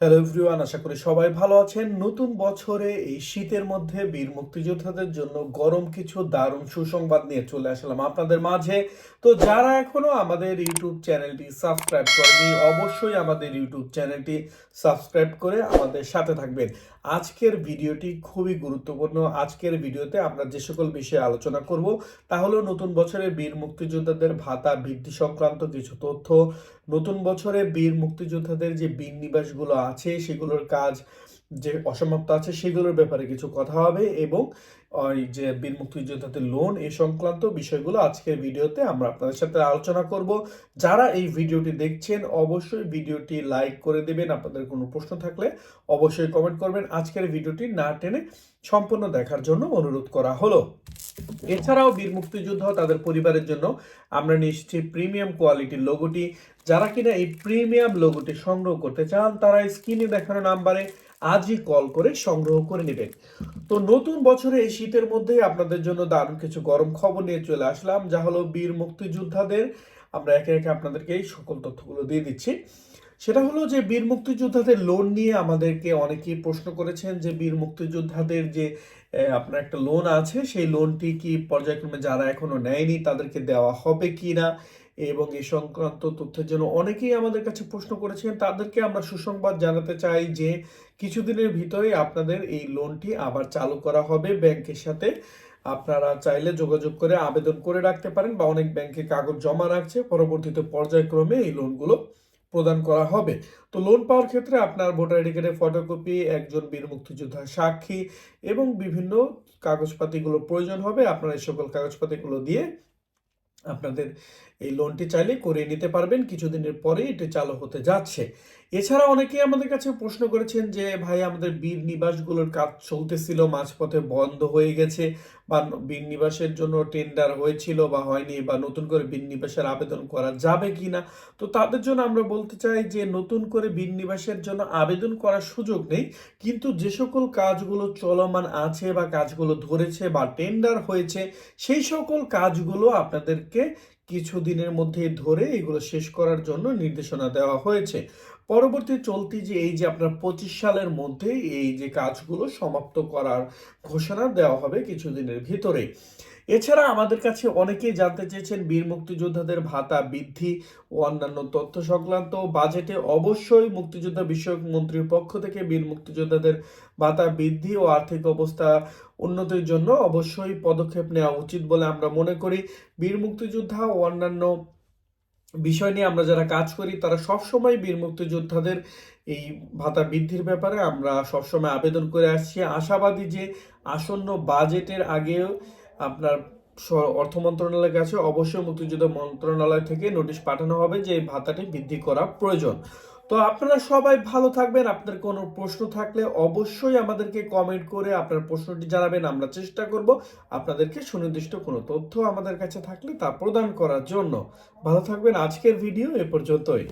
Hello everyone আশা করি সবাই ভালো আছেন। নতুন বছরে এই শীতের মধ্যে বীর মুক্তিযোদ্ধাদের জন্য গরম কিছু দারুণ সুসংবাদ নিয়ে চলে আসলাম আপনাদের মাঝে। তো যারা এখনও আমাদের ইউটিউব চ্যানেলটি সাবস্ক্রাইব করেনি, অবশ্যই আমাদের ইউটিউব চ্যানেলটি সাবস্ক্রাইব করে আমাদের সাথে থাকবেন। আজকের ভিডিওটি খুবই গুরুত্বপূর্ণ। আজকের ভিডিওতে আমরা যে সকল বিষয়ে আলোচনা করব, তা হলো নতুন বছরে বীর মুক্তিযোদ্ধাদের ভাতা বৃদ্ধি সংক্রান্ত কিছু তথ্য, নতুন বছরে বীর মুক্তিযোদ্ধাদের যে বীর নিবাসগুলো আছে সেগুলোর কাজ যে অসমাপ্ত আছে সেগুলোর ব্যাপারে কিছু কথা হবে এবং ওই যে বীর মুক্তিযোদ্ধাদের লোন এই সংক্রান্ত বিষয়গুলো আজকের ভিডিওতে আমরা আপনাদের সাথে আলোচনা করব। যারা এই ভিডিওটি দেখছেন, অবশ্যই ভিডিওটি লাইক করে দেবেন। আপনাদের কোনো প্রশ্ন থাকলে অবশ্যই কমেন্ট করবেন। আজকের ভিডিওটি না টেনে সম্পূর্ণ দেখার জন্য অনুরোধ করা হলো। এছাড়াও বীর মুক্তিযোদ্ধা তাদের পরিবারের জন্য আমরা নিশ্চি প্রিমিয়াম কোয়ালিটির লোগোটি যারা কিনা এই প্রিমিয়াম লোগোটি সংগ্রহ করতে চান, তারা স্ক্রিনে দেখানো নাম্বারে আজই কল করে সংগ্রহ করে নেবেন। তো নতুন বছরে এই শীতের মধ্যে আপনাদের জন্য দারুণ কিছু গরম খবর নিয়ে চলে আসলাম, যা হলো বীর মুক্তিযোদ্ধাদের। আমরা একে একে আপনাদেরকে এই সকল তথ্যগুলো দিয়ে দিচ্ছি। সেটা হলো যে বীর মুক্তিযোদ্ধাদের লোন নিয়ে আমাদেরকে অনেকেই প্রশ্ন করেছেন যে বীর মুক্তিযোদ্ধাদের যে আপনার একটা লোন আছে, সেই লোনটি কি পর্যায়ক্রমে যারা এখনও নেয়নি তাদেরকে দেওয়া হবে কি না এবং এই সংক্রান্ত তথ্যের জন্য অনেকেই আমাদের কাছে প্রশ্ন করেছেন। তাদেরকে আমরা সুসংবাদ জানাতে চাই যে কিছুদিনের ভিতরে আপনাদের এই লোনটি আবার চালু করা হবে ব্যাংকের সাথে। আপনারা চাইলে যোগাযোগ করে আবেদন করে রাখতে পারেন বা অনেক ব্যাংকে কাগজ জমা রাখছে। পরবর্তীতে পর্যায়ক্রমে এই লোনগুলো প্রদান করা হবে। তো লোন পাওয়ার ক্ষেত্রে আপনার ভোটার আইডি কার্ডের ফটোকপি একজন বীর মুক্তিযোদ্ধার সাক্ষী এবং বিভিন্ন কাগজপাতিগুলো প্রয়োজন হবে। আপনারা এই সকল কাগজপাতিগুলো দিয়ে আপনাদের এই লোনটি চাইলে করে নিতে পারবেন। কিছুদিনের পরে এটি চালু হতে যাচ্ছে। এছাড়া অনেকেই আমাদের কাছে প্রশ্ন করেছেন যে, ভাই, আমাদের বীর নিবাসগুলোর কাজ চলতেছিল, মাঝপথে বন্ধ হয়ে গেছে বা বীর নিবাসের জন্য টেন্ডার হয়েছিল বা হয়নি বা নতুন করে বীর নিবাসের আবেদন করা যাবে কি না তো তাদের জন্য আমরা বলতে চাই যে, নতুন করে বীর নিবাসের জন্য আবেদন করার সুযোগ নেই। কিন্তু যে সকল কাজগুলো চলমান আছে বা কাজগুলো ধরেছে বা টেন্ডার হয়েছে, সেই সকল কাজগুলো আপনাদেরকে কিছুদিনের মধ্যে ধরে এগুলো শেষ করার জন্য নির্দেশনা দেওয়া হয়েছে। পরবর্তী চলতি যে এই যে আপনার পঁচিশ সালের মধ্যে এই যে কাজগুলো সমাপ্ত করার ঘোষণা দেওয়া হবে কিছুদিনের ভিতরে। এছাড়া আমাদের কাছে অনেকেই জানতে চেয়েছেন, বীর মুক্তিযোদ্ধাদের ভাতা বৃদ্ধি ও অন্যান্য তথ্য সংক্রান্ত বাজেটে অবশ্যই মুক্তিযোদ্ধা বিষয়ক মন্ত্রীর পক্ষ থেকে বীর মুক্তিযোদ্ধাদের ভাতা বৃদ্ধি ও আর্থিক অবস্থা উন্নতির জন্য অবশ্যই পদক্ষেপ নেওয়া উচিত বলে আমরা মনে করি। বীর মুক্তিযোদ্ধা ও অন্যান্য বিষয় নিয়ে আমরা যারা কাজ করি, তারা সবসময় বীর মুক্তিযোদ্ধাদের এই ভাতা বৃদ্ধির ব্যাপারে আমরা সবসময় আবেদন করে আসছি। আশাবাদী যে আসন্ন বাজেটের আগেও আপনার অর্থ মন্ত্রণালয়ের কাছে অবশ্যই মুক্তিযুদ্ধ মন্ত্রণালয় থেকে নোটিশ পাঠানো হবে যে ভাতাটি বৃদ্ধি করা প্রয়োজন। তো আপনারা সবাই ভালো থাকবেন। আপনার কোনো প্রশ্ন থাকলে অবশ্যই আমাদেরকে কমেন্ট করে আপনার প্রশ্নটি জানাবেন, আমরা চেষ্টা করব আপনাদেরকে সুনির্দিষ্ট কোনো তথ্য আমাদের কাছে থাকলে তা প্রদান করার জন্য। ভালো থাকবেন, আজকের ভিডিও এ পর্যন্তই।